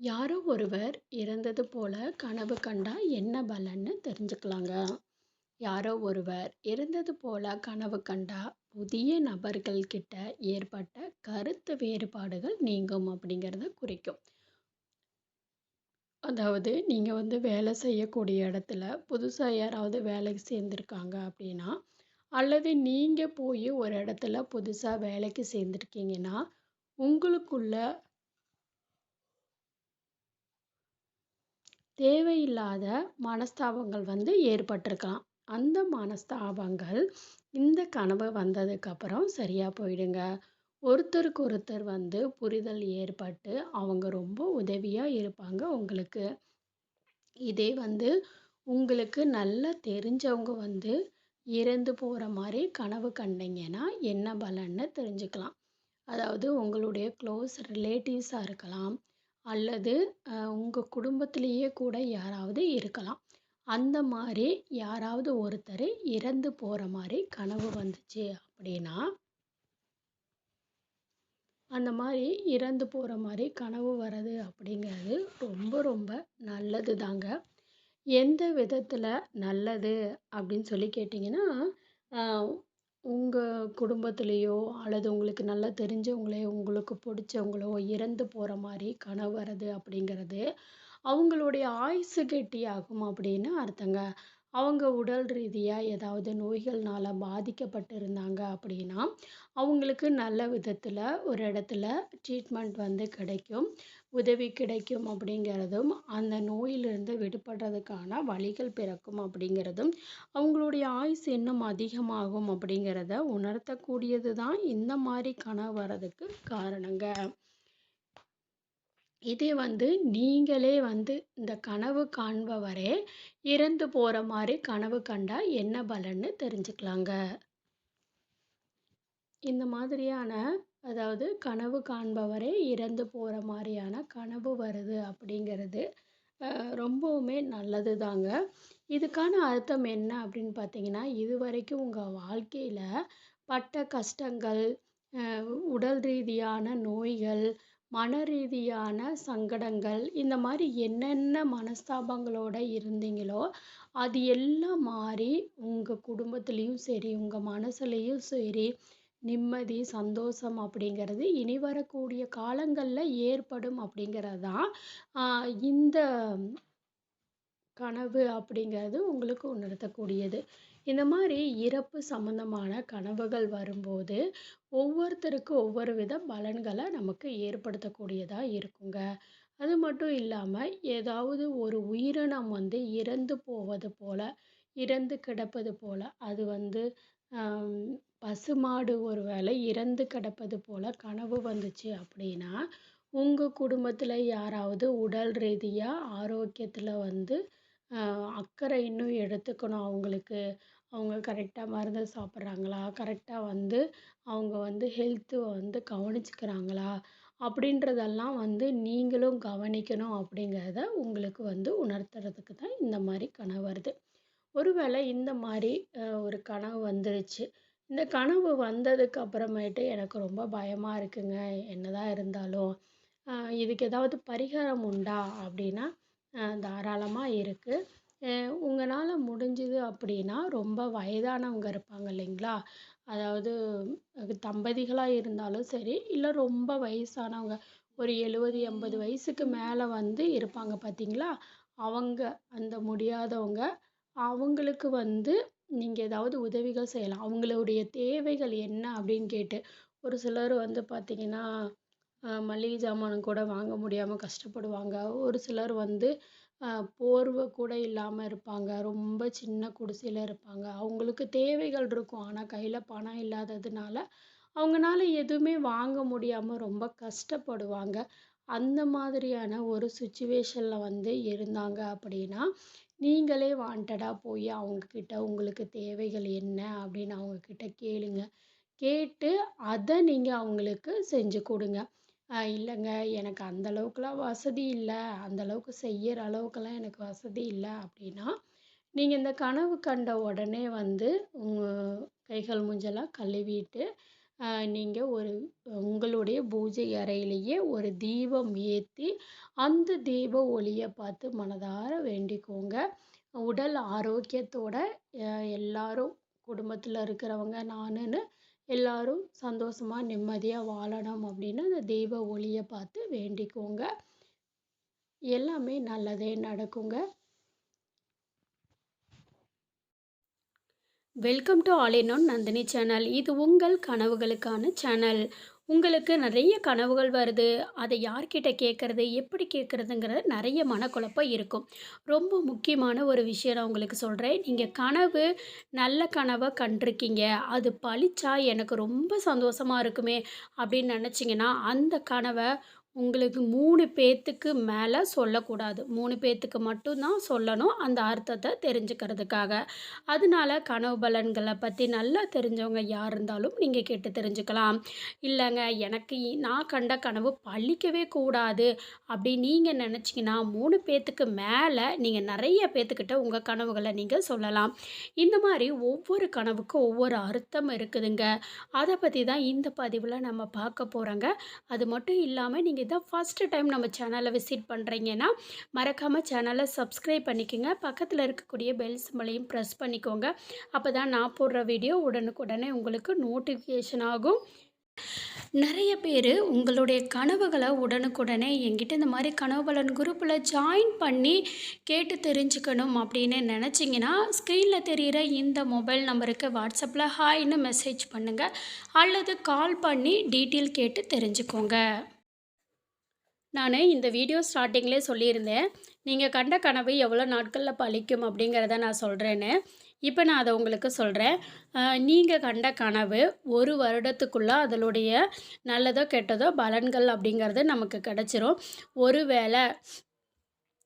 யாரோ ஒருவர் இறந்தது போல கனவு கண்டா என்ன பலன்னு தெரிஞ்சுக்கலாங்க. யாரோ ஒருவர் இறந்தது போல கனவு கண்டா, புதிய நபர்கள் கிட்ட ஏற்பட்ட கருத்து வேறுபாடுகள் நீங்கும் அப்படிங்கிறத குறிக்கும். அதாவது நீங்கள் வந்து வேலை செய்யக்கூடிய இடத்துல புதுசாக யாராவது வேலைக்கு சேர்ந்துருக்காங்க அப்படின்னா, அல்லது நீங்கள் போய் ஒரு இடத்துல புதுசாக வேலைக்கு சேர்ந்துருக்கீங்கன்னா உங்களுக்குள்ள தேவையில்லாத மனஸ்தாபங்கள் வந்து ஏற்பட்டிருக்கலாம். அந்த மனஸ்தாபங்கள் இந்த கனவு வந்ததுக்கப்புறம் சரியாக போயிடுங்க. ஒருத்தருக்கு ஒருத்தர் வந்து புரிதல் ஏற்பட்டு, அவங்க ரொம்ப உதவியாக இருப்பாங்க உங்களுக்கு. இதே வந்து உங்களுக்கு நல்லா தெரிஞ்சவங்க வந்து இறந்து போகிற மாதிரி கனவு கண்டீங்கன்னா, என்ன பலன்னு தெரிஞ்சுக்கலாம். அதாவது உங்களுடைய க்ளோஸ் ரிலேட்டிவ்ஸாக இருக்கலாம். அல்லது உங்கள் குடும்பத்திலேயே கூட யாராவது இருக்கலாம். அந்த மாதிரி யாராவது ஒருத்தர் இறந்து போகிற மாதிரி கனவு வந்துச்சு அப்படின்னா அந்த மாதிரி இறந்து போகிற மாதிரி கனவு வர்றது அப்படிங்கிறது ரொம்ப ரொம்ப நல்லது தாங்க. எந்த விதத்தில் நல்லது அப்படின்னு சொல்லி கேட்டிங்கன்னா உங்கள் குடும்பத்துலேயோ அல்லது உங்களுக்கு நல்லா தெரிஞ்சவங்களே, உங்களுக்கு பிடிச்சவங்களோ இறந்து போகிற மாதிரி கனவு வர்றது அப்படிங்கிறது, அவங்களுடைய ஆயுசு கெட்டியாகும் அப்படின்னு அர்த்தங்க. அவங்க உடல் ரீதியாக ஏதாவது நோய்கள்னால பாதிக்கப்பட்டிருந்தாங்க அப்படின்னா, அவங்களுக்கு நல்ல விதத்தில் ஒரு இடத்துல ட்ரீட்மெண்ட் வந்து கிடைக்கும். உதவி கிடைக்கும் அப்படிங்கிறதும், அந்த நோயிலிருந்து விடுபடுறதுக்கான வழிகள் பிறக்கும் அப்படிங்கிறதும், அவங்களுடைய ஆயுஸ் இன்னும் அதிகமாகும் அப்படிங்கிறத உணர்த்தக்கூடியது தான் இந்த மாதிரி கனவு வர்றதுக்கு காரணங்க. இதே வந்து நீங்களே வந்து இந்த கனவு காண்பவரே இறந்து போகிற மாதிரி கனவு கண்டா என்ன பலன்னு தெரிஞ்சுக்கலாங்க. இந்த மாதிரியான அதாவது கனவு காண்பவரே இறந்து போகிற மாதிரியான கனவு வருது அப்படிங்கிறது, ரொம்பவுமே நல்லது தாங்க. இதுக்கான அர்த்தம் என்ன அப்படின்னு பார்த்தீங்கன்னா, இதுவரைக்கும் உங்கள் வாழ்க்கையில் பட்ட கஷ்டங்கள், உடல் ரீதியான நோய்கள், மன ரீதியான சங்கடங்கள், இந்த மாதிரி என்னென்ன மனஸ்தாபங்களோட இருந்தீங்களோ, அது எல்லாம் மாறி உங்கள் குடும்பத்துலேயும் சரி, உங்கள் மனசுலேயும் சரி, நிம்மதி, சந்தோஷம் அப்படிங்கிறது இனி வரக்கூடிய காலங்களில் ஏற்படும் அப்படிங்கிறது தான், இந்த கனவு அப்படிங்கிறது உங்களுக்கு உணர்த்தக்கூடியது. இந்த மாதிரி இறப்பு சம்மந்தமான கனவுகள் வரும்போது, ஒவ்வொருத்தருக்கு ஒவ்வொரு வித பலன்களை நமக்கு ஏற்படுத்தக்கூடியதாக இருக்குங்க. அது மட்டும் இல்லாமல் ஏதாவது ஒரு உயிரினம் வந்து இறந்து போவது போல் இறந்து கிடப்பது போல் அது வந்து பசுமாடு ஒரு வேளை இறந்து கிடப்பது போல் கனவு வந்துச்சு அப்படின்னா, உங்கள் குடும்பத்தில் யாராவது உடல் ரீதியாக ஆரோக்கியத்தில் வந்து அக்கறை இன்னும் எடுத்துக்கணும் அவங்களுக்கு. அவங்க கரெக்டாக மருந்து சாப்பிட்றாங்களா கரெக்டாக வந்து அவங்க வந்து ஹெல்த்தை வந்து கவனிச்சுக்கிறாங்களா? அப்படின்றதெல்லாம் வந்து நீங்களும் கவனிக்கணும் அப்படிங்கிறத உங்களுக்கு வந்து உணர்த்துறதுக்கு தான் இந்த மாதிரி கனவு வருது. ஒருவேளை இந்த மாதிரி ஒரு கனவு வந்துருச்சு. இந்த கனவு வந்ததுக்கு அப்புறமேட்டு எனக்கு ரொம்ப பயமாக இருக்குங்க. என்னதான் இருந்தாலும், இதுக்கு ஏதாவது பரிகாரம் உண்டா? அப்படின்னா, தாராளமாக இருக்குது உங்களால் முடிஞ்சது அப்படின்னா, ரொம்ப வயதானவங்க இருப்பாங்க இல்லைங்களா? அதாவது தம்பதிகளாக இருந்தாலும் சரி, இல்லை ரொம்ப வயசானவங்க ஒரு 70, 80 வயசுக்கு மேலே வந்து இருப்பாங்க பார்த்தீங்களா? அவங்க அந்த முடியாதவங்க, அவங்களுக்கு வந்து நீங்கள் ஏதாவது உதவிகள் செய்யலாம். அவங்களுடைய தேவைகள் என்ன அப்படின்னு கேட்டு, ஒரு சிலர் வந்து பார்த்தீங்கன்னா, மளிகை ஜாமான் கூட வாங்க முடியாமல் கஷ்டப்படுவாங்க. ஒரு சிலர் வந்து போர்வை கூட இல்லாமல் இருப்பாங்க. ரொம்ப சின்ன குடிசையில் இருப்பாங்க. அவங்களுக்கு தேவைகள் இருக்கும். ஆனால் கையில் பணம் இல்லாததுனால, அவங்கனால எதுவுமே வாங்க முடியாமல் ரொம்ப கஷ்டப்படுவாங்க. அந்த மாதிரியான ஒரு சுச்சுவேஷனில் வந்து இருந்தாங்க அப்படின்னா, நீங்களே வாண்டடாக போய் அவங்கக்கிட்ட உங்களுக்கு தேவைகள் என்ன அப்படின்னு அவங்கக்கிட்ட கேளுங்க. கேட்டு அதை நீங்கள் அவங்களுக்கு செஞ்சு கொடுங்க இல்லைங்க. எனக்கு அந்த அளவுக்கெலாம் வசதி இல்லை. அந்த அளவுக்கு செய்யற அளவுக்குலாம் எனக்கு வசதி இல்லை அப்படின்னா, நீங்கள் இந்த கனவு கண்ட உடனே வந்து உங்கள் கைகள் மூஞ்செல்லாம் கழுவிட்டு, நீங்கள் ஒரு உங்களுடைய பூஜை அறையிலேயே ஒரு தீபம் ஏற்றி அந்த தீப ஒளியை பார்த்து மனதார வேண்டிக்கோங்க. உடல் ஆரோக்கியத்தோட எல்லாரும் குடும்பத்தில் இருக்கிறவங்க நானுன்னு எல்லாரும் சந்தோஷமா நிம்மதியாக வாழணும் அப்படின்னு அந்த தெய்வ ஒளியை பார்த்து வேண்டிக்கோங்க. எல்லாமே நல்லதே நடக்குங்க. Welcome to all in one Nandini channel இது உங்கள் கனவுகளுக்கான சேனல் உங்களுக்கு நிறைய கனவுகள் வருது. அதை யார்கிட்ட கேட்குறது எப்படி கேட்குறதுங்கிறது நிறைய மனக்குழப்பம் இருக்கும். ரொம்ப முக்கியமான ஒரு விஷயம் நான் உங்களுக்கு சொல்கிறேன் நீங்கள் கனவு நல்ல கனவை கண்டிருக்கீங்க. அது பழிச்சா எனக்கு ரொம்ப சந்தோஷமாக இருக்குமே அப்படின்னு நினச்சிங்கன்னா அந்த கனவை உங்களுக்கு மூணு பேர்த்துக்கு மேலே சொல்லக்கூடாது. மூணு பேர்த்துக்கு மட்டும்தான் சொல்லணும் அந்த அர்த்தத்தை தெரிஞ்சுக்கிறதுக்காக. அதனால கனவு பலன்களை பற்றி நல்லா தெரிஞ்சவங்க யார் இருந்தாலும் நீங்கள் கேட்டு தெரிஞ்சுக்கலாம். இல்லைங்க எனக்கு நான் கண்ட கனவு பழிக்கவே கூடாது அப்படி நீங்கள் நினச்சிங்கன்னா மூணு பேர்த்துக்கு மேலே நீங்கள் நிறைய பேர்த்துக்கிட்ட உங்கள் கனவுகளை நீங்கள் சொல்லலாம். இந்த மாதிரி ஒவ்வொரு கனவுக்கும் ஒவ்வொரு அர்த்தம் இருக்குதுங்க. அதை பற்றி தான் இந்த பதிவில் நம்ம பார்க்க போகிறோங்க அது மட்டும் இல்லாமல் நீங்கள் இதான் ஃபஸ்ட்டு டைம் நம்ம சேனலை விசிட் பண்ணுறீங்கன்னா மறக்காமல் சேனலை சப்ஸ்கிரைப் பண்ணிக்கோங்க. பக்கத்தில் இருக்கக்கூடிய பெல் சிம்பளையும் ப்ரெஸ் பண்ணிக்கோங்க. அப்போ தான் நான் போடுற வீடியோ உடனுக்குடனே உங்களுக்கு நோட்டிஃபிகேஷன் ஆகும். நிறைய பேர் உங்களுடைய கனவுகளை உடனுக்குடனே என்கிட்ட இந்த மாதிரி கனவு பலன் குரூப்பில் ஜாயின் பண்ணி கேட்டு தெரிஞ்சுக்கணும் அப்படின்னு நினச்சிங்கன்னா ஸ்க்ரீனில் தெரிகிற இந்த மொபைல் நம்பருக்கு வாட்ஸ்அப்பில் ஹாய்னு மெசேஜ் பண்ணுங்கள் அல்லது கால் பண்ணி டீட்டெயில் கேட்டு தெரிஞ்சுக்கோங்க. நான் இந்த வீடியோ ஸ்டார்டிங்லேயே சொல்லியிருந்தேன். நீங்கள் கண்ட கனவு எவ்வளோ நாட்களில் பழிக்கும் அப்படிங்கிறத நான் சொல்கிறேன்னு இப்போ நான் அதை உங்களுக்கு சொல்கிறேன் நீங்கள் கண்ட கனவு ஒரு வருடத்துக்குள்ளே அதனுடைய நல்லதோ கெட்டதோ பலன்கள் அப்படிங்கிறது நமக்கு கிடச்சிரும். ஒரு வேளை